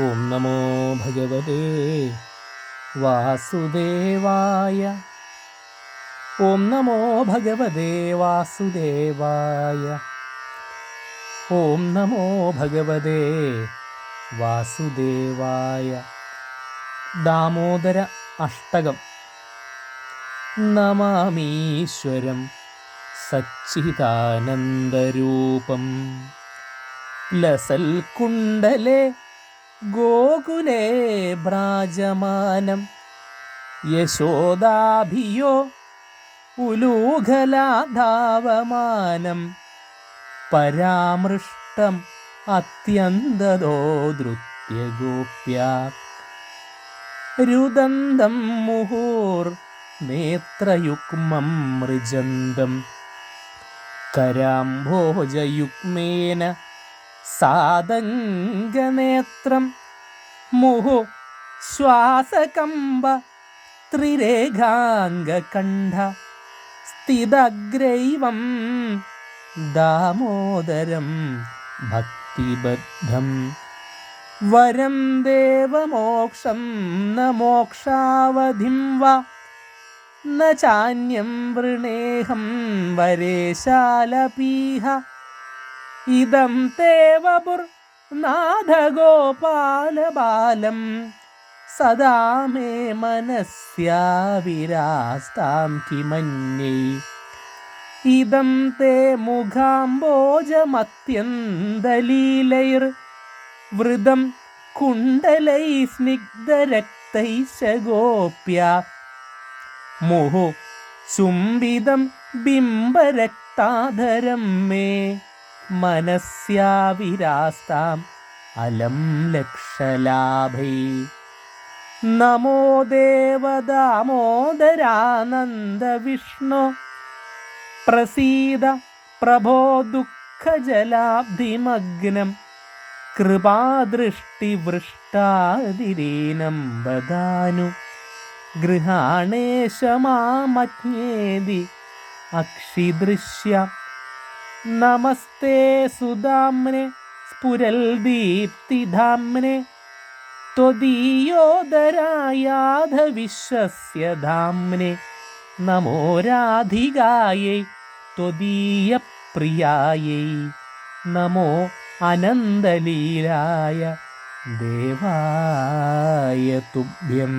ഓം നമോ ഭഗവതേ. വാസുദേവായ. ഓം നമോ ഭഗവതേ വാസുദേവായ. ഓം നമോ ഭഗവതേ വാസുദേവായ. ദാമോദര അഷ്ടകം. നമാമീശ്വരം സച്ചിദാനന്ദരൂപം ലസൽകുണ്ടലെ ഗോകുലേ ഭ്രാജമാനം യശോദാഭിയോ ഉലൂഖലാധാവമാനം. പരാമൃഷ്ടം അത്യന്തതോ ദൃത്യഗോപ്യ. രുദന്തം മുഹൂർ നേത്രയുക്മം മൃജന്തം. കരാംഭോജയുഗ്മേന സാതംഗനേത്രം മുഹു ശ്വാസകമ്പ ത്രിരേഖാംഗകണ്ഠ സ്ഥിതഗ്രൈവം ദാമോദരം ഭക്തിബദ്ധം. വരം ദേവമോക്ഷം ന മോക്ഷാവധിം വാ ചാന്യം വൃണേഹം വരേശാലപീഹ ഇതം തേവപുർ നാഥഗോപാലബാലം സദാ മേ മനസ്യാവിരാസ്താം കിമന്യൈ ഇതം തേ മുഖാംബോജമത്യന്തലീലൈർ വൃതം കുണ്ടലൈ സ്നിഗ്ധരക്തൈശ ഗോപ്യ മുഹു ചുംബിതം ബിംബരക്താധരം മേ മനസ്യാവിരാസ്താം. അലം ലക്ഷലാഭൈ. നമോ ദേവദാമോദരാനന്ദ വിഷ്ണു പ്രസീദ പ്രഭോ ദുഃഖജലാബ്ധിമഗ്നം. കൃപാദൃഷ്ടിവൃഷ്ടാതിരീനം വദാനു. ഗൃഹാണേശമാമജ്ഞേതി. അക്ഷിദൃശ്യ നമസ്തേ സുധാമ്നെ സ്ഫുരൽ ദീപ്തിധാമ്നെ. ത്വദീയോദരായാധവിശ്വസ്യ ധാമ്നെ നമോ രാധികായൈ ത്വദീയപ്രിയായൈ. നമോ അനന്തലീലായ ദേവായ തുഭ്യം.